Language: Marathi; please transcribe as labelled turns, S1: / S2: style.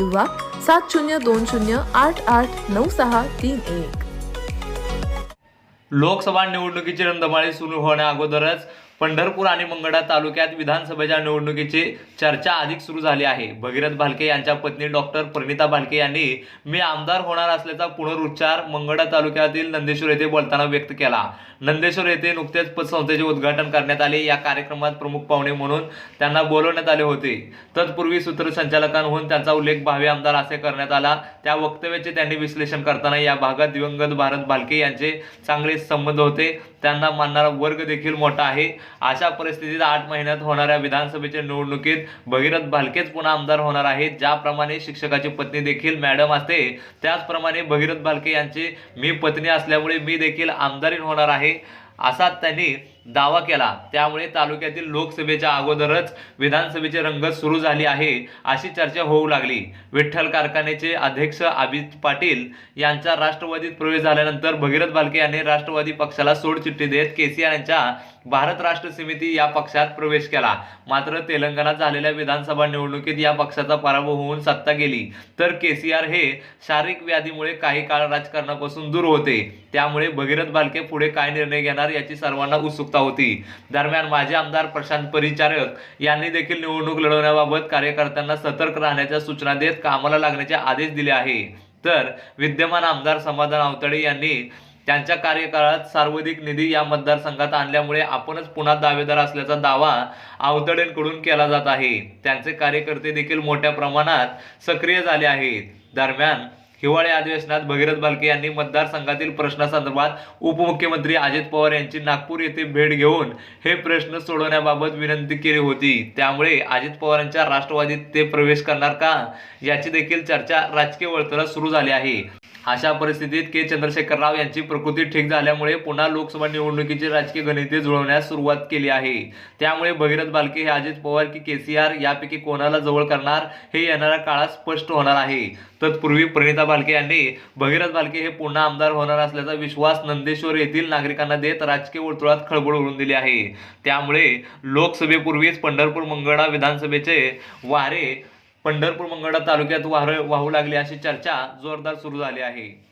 S1: किंवा सात शून्य दोन शून्य आठ आठ नऊ सहा तीन एक.
S2: लोकसभा निवडणुकीची रंधमाळी सुरू होण्या अगोदरच पंढरपूर आणि मंगळा तालुक्यात विधानसभेच्या निवडणुकीची चर्चा अधिक सुरू झाली आहे. भगीरथ भालके यांच्या पत्नी डॉक्टर प्रणिता भालके यांनी मी आमदार होणार असल्याचा पुनरुच्चार मंगळा तालुक्यातील नंदेश्वर येथे बोलताना व्यक्त केला. नंदेश्वर येथे नुकतेच पतसंस्थेचे उद्घाटन करण्यात आले. या कार्यक्रमात प्रमुख पाहुणे म्हणून त्यांना बोलवण्यात आले होते. तत्पूर्वी सूत्रसंचालकांहून त्यांचा उल्लेख भावी आमदार असे करण्यात आला. त्या वक्तव्याचे त्यांनी विश्लेषण करताना या भागात दिवंगत भारत भालके यांचे चांगले संबंध होते. त्यांना मानणारा वर्ग देखील मोठा आहे. अशा परिस्थितीत आठ महिन्यात होणाऱ्या विधानसभेच्या निवडणुकीत भगीरथ भालकेच पुन्हा आमदार होणार आहेत. ज्याप्रमाणे शिक्षकाची पत्नी देखील मॅडम असते त्याचप्रमाणे भगीरथ भालके यांची मी पत्नी असल्यामुळे मी देखील आमदारीन होणार आहे. असा त्यांनी दावा केला. त्यामुळे तालुक्यातील लोकसभेच्या अगोदरच विधानसभेची रंगत सुरू झाली आहे अशी चर्चा होऊ लागली. विठ्ठल कारखान्याचे अध्यक्ष अभित पाटील यांचा राष्ट्रवादीत प्रवेश झाल्यानंतर भगीरथ बालके यांनी राष्ट्रवादी पक्षाला सोडचिठ्ठी देत केसीआर यांच्या भारत राष्ट्र समिती या पक्षात प्रवेश केला. मात्र तेलंगणात झालेल्या विधानसभा निवडणुकीत या पक्षाचा पराभव होऊन सत्ता गेली. तर केसीआर हे शारीरिक व्याधीमुळे काही काळ राजकारणापासून दूर होते. त्यामुळे भगीरथ बालके पुढे काय निर्णय घेणार याची सर्वांना उत्सुकता होती. दरम्यान माजी आमदार प्रशांत परिचारक यांनी देखील निवडणूक लढवण्याबाबत कार्यकर्त्यांना सतर्क राहण्याच्या सूचना देत कामाला लागण्याचे आदेश दिले आहे. तर विद्यमान आमदार समाधान आवतडे यांनी त्यांच्या कार्यकाळात सार्वधिक निधी या मतदारसंघात आणल्यामुळे आपणच पुन्हा दावेदार असल्याचा दावा आवतडेंकडून केला जात आहे. त्यांचे कार्यकर्ते देखील मोठ्या प्रमाणात सक्रिय झाले आहेत. दरम्यान हिवाळी अधिवेशनात भगीरथ बालके यांनी मतदारसंघातील प्रश्नासंदर्भात उपमुख्यमंत्री अजित पवार यांची नागपूर येथे भेट घेऊन हे प्रश्न सोडवण्याबाबत विनंती केली होती. त्यामुळे अजित पवारांच्या राष्ट्रवादीत ते प्रवेश करणार का? याची देखील चर्चा राजकीय वर्तुळात सुरू झाली आहे. अशा परिस्थितीत के. चंद्रशेखर राव यांची प्रकृती ठीक झाल्यामुळे पुन्हा लोकसभा निवडणुकीची राजकीय गणिते जुळवण्यास सुरुवात केली आहे. त्यामुळे भगीरथ बालके हे अजित पवार की केसीआर यापैकी कोणाला जवळ करणार हे येणाऱ्या काळात स्पष्ट होणार आहे. तत्पूर्वी प्रणिता बालके यांनी भगीरथ बालके हे पुन्हा आमदार होणार असल्याचा विश्वास नंदेश्वर येथील नागरिकांना देत राजकीय वर्तुळात खळबळ उडून दिली आहे. त्यामुळे लोकसभेपूर्वीच पंढरपूर मंगळा विधानसभेचे वारे पंढरपूर मंगळा तालुक्यात वाहर वाहू लागली अशी चर्चा जोरदार सुरू झाली आहे.